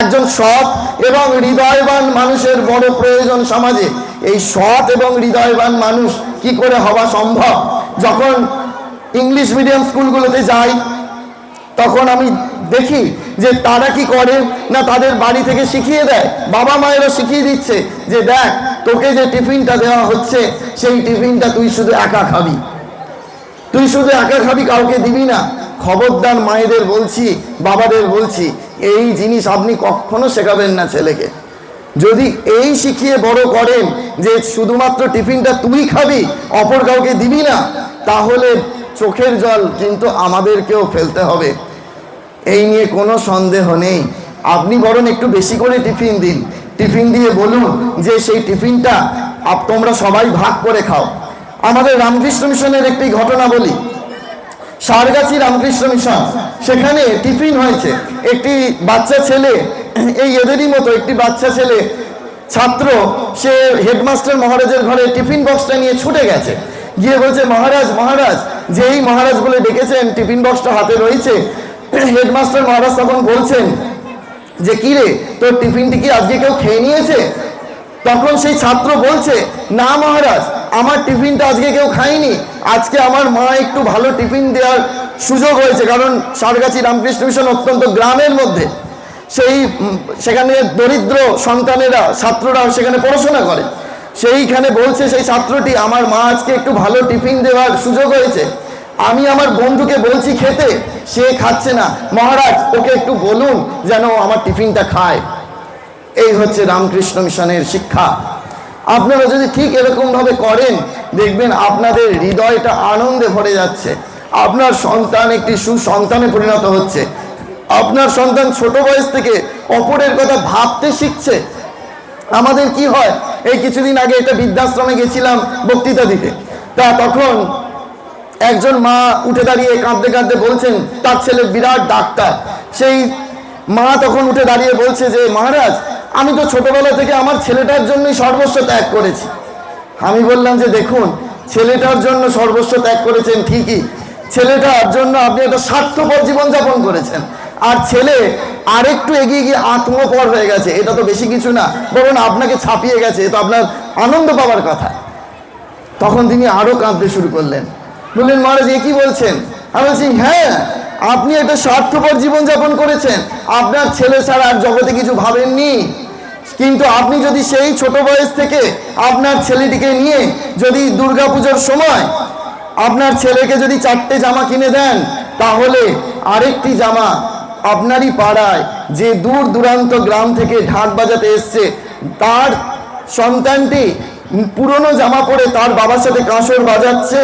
একজন সৎ এবং হৃদয়বান মানুষের বড় প্রয়োজন সমাজে। এই সৎ এবং হৃদয়বান মানুষ কি করে হওয়া সম্ভব? যখন ইংলিশ মিডিয়াম স্কুলগুলোতে যাই, তখন আমি দেখি যে তারা কি করে না তাদের বাড়ি থেকে শিখিয়ে দেয়। বাবা মায়েরা শিখিয়ে দিচ্ছে যে দেখ, তোকে যে টিফিনটা দেওয়া হচ্ছে, সেই টিফিনটা তুই শুধু একা খাবি। তুই শুধু একা খাবি, কাউকে দিবি না। খবরদার মায়েদের বলছি, বাবাদের বলছি এই জিনিস আপনি কখনো শেখাবেন না ছেলেকে। যদি এই শিখিয়ে বড় করেন যে শুধুমাত্র টিফিনটা তুই খাবি, অপর কাউকে দিবি না, তাহলে চোখের জল কিন্তু আমাদেরকেও ফেলতে হবে। এই নিয়ে কোনো সন্দেহ নেই। আপনি বরং একটু বেশি করে টিফিন দিন। টিফিন দিয়ে বলুন যে সেই টিফিনটা আপ তোমরা সবাই ভাগ করে খাও। আমাদের রামকৃষ্ণ মিশনের একটি ঘটনা বলি। সারগাছি রামকৃষ্ণ মিশন। সেখানে টিফিন হয়েছে। একটি বাচ্চা ছেলে, এই এদেরই মতো একটি বাচ্চা ছেলে, ছাত্র, সে হেডমাস্টার মহারাজের ঘরে টিফিন বক্সটা নিয়ে ছুটে গেছে। গিয়ে বলছে, মহারাজ মহারাজ, যেই মহারাজ বলে ডেকেছেন, টিফিন বক্সটা হাতে রয়েছে। হেডমাস্টার মহারাজ তখন বলছেন, যে কি রে, তোর টিফিনটি কি আজকে কেউ খেয়ে নিয়েছে? তখন সেই ছাত্র বলছে, না মহারাজ, আমার টিফিনটা আজকে কেউ খায়নি। আজকে আমার মা একটু ভালো টিফিন দেওয়ার সুযোগ হয়েছে, কারণ সারগাছি রামকৃষ্ণ মিশন অত্যন্ত গ্রামের মধ্যে। সেই সেখানে দরিদ্র সন্তানেরা, ছাত্ররা সেখানে পড়াশোনা করে। সেইখানে বলছে, সেই ছাত্রটি আমার মা আজকে একটু ভালো টিফিন দেওয়ার সুযোগ হয়েছে। আমি আমার বন্ধুকে বলছি খেতে, সে খাচ্ছে না। মহারাজ, ওকে একটু বলুন যেন আমার টিফিনটা খায়। এই হচ্ছে রামকৃষ্ণ মিশনের শিক্ষা। আপনারা যদি ঠিক এরকমভাবে করেন, দেখবেন আপনাদের হৃদয়টা আনন্দে ভরে যাচ্ছে। আপনার সন্তান একটি সুসন্তানে পরিণত হচ্ছে। আপনার সন্তান ছোট বয়স থেকে অপরের কথা ভাবতে শিখছে। আমাদের কি হয়? এই কিছুদিন আগে এটা বৃদ্ধাশ্রমে গেছিলাম বক্তৃতা দিতে। তা তখন একজন মা উঠে দাঁড়িয়ে কাঁদতে কাঁদতে বলছেন, তার ছেলে বিরাট ডাক্তার। সেই মা তখন উঠে দাঁড়িয়ে বলছে যে, মহারাজ, আমি তো ছোটবেলা থেকে আমার ছেলেটার জন্যই সর্বস্ব ত্যাগ করেছি। আমি বললাম যে, দেখুন, ছেলেটার জন্য সর্বস্ব ত্যাগ করেছেন ঠিকই ছেলেটার জন্য আপনি একটা স্বার্থপর জীবনযাপন করেছেন। আর ছেলে আরেকটু এগিয়ে গিয়ে আত্মপর হয়ে গেছে, এটা তো বেশি কিছু না। বরং আপনাকে ছাপিয়ে গেছে এ তো আপনার আনন্দ পাওয়ার কথা। তখন তিনি আরও কাঁদতে শুরু করলেন। বললেন, মহারাজ, এ কি বলছেন? আমি বলছি হ্যাঁ আপনি একটা স্বার্থপর জীবনযাপন করেছেন। আপনার ছেলে ছাড়া আর জগতে কিছু ভাবেননি। কিন্তু আপনি যদি সেই ছোট বয়স থেকে আপনার ছেলেটিকে নিয়ে যদি দুর্গাপুজোর সময় আপনার ছেলেকে যদি চারটে জামা কিনে দেন, তাহলে আরেকটি জামা আপনারই পাড়ায় যে দূর দূরান্ত গ্রাম থেকে ঢাক বাজাতে এসছে, তার সন্তানটি পুরনো জামা পরে তার বাবার সাথে কাঁসর বাজাচ্ছে।